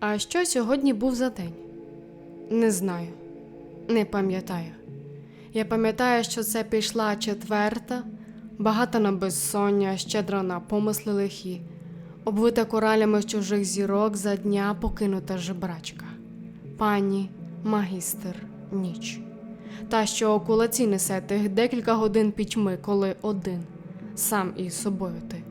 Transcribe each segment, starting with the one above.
А що сьогодні був за день? Не знаю, не пам'ятаю. Я пам'ятаю, що це пішла четверта, багата на безсоння, щедра на помисли лихі, обвита коралями чужих зірок за дня покинута жебрачка. Пані магістр ніч. Та, що у кулаці несе тих декілька годин пітьми, коли один, сам із собою ти.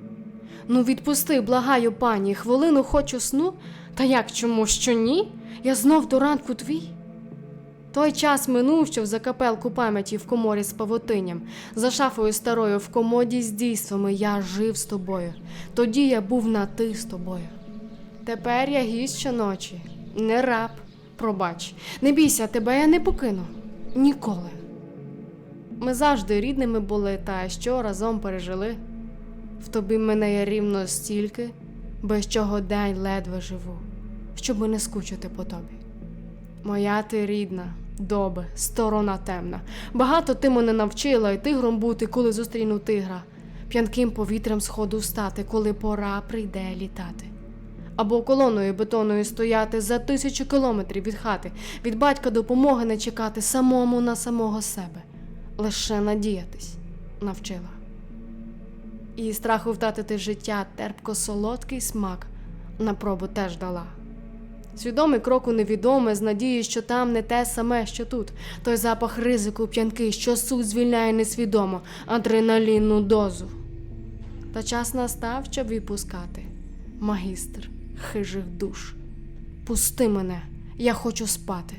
Ну, відпусти, благаю, пані, хвилину хочу сну, та як чому що ні? Я знов до ранку твій. Той час минув, що в закапелку пам'яті в коморі з павутинням, за шафою старою в комоді з дійствами я жив з тобою. Тоді я був на ти з тобою. Тепер я гість щоночі, не раб, пробач. Не бійся, тебе я не покину. Ніколи. Ми завжди рідними були, та що разом пережили. В тобі мене є рівно стільки, без чого день ледве живу, щоби не скучити по тобі. Моя ти рідна, доби, сторона темна. Багато ти мене навчила, і тигром бути, коли зустріну тигра, п'янким повітрям сходу встати, коли пора прийде літати. Або колоною бетонною стояти за тисячу кілометрів від хати, від батька допомоги не чекати самому на самого себе, лише надіятись навчила. І страху втратити життя терпко солодкий смак на пробу теж дала. Свідомий крок у невідоме з надією, що там не те саме, що тут. Той запах ризику п'янки, що суть звільняє несвідомо адреналінну дозу. Та час настав, щоб відпускати. Магістр хижих душ. Пусти мене, я хочу спати.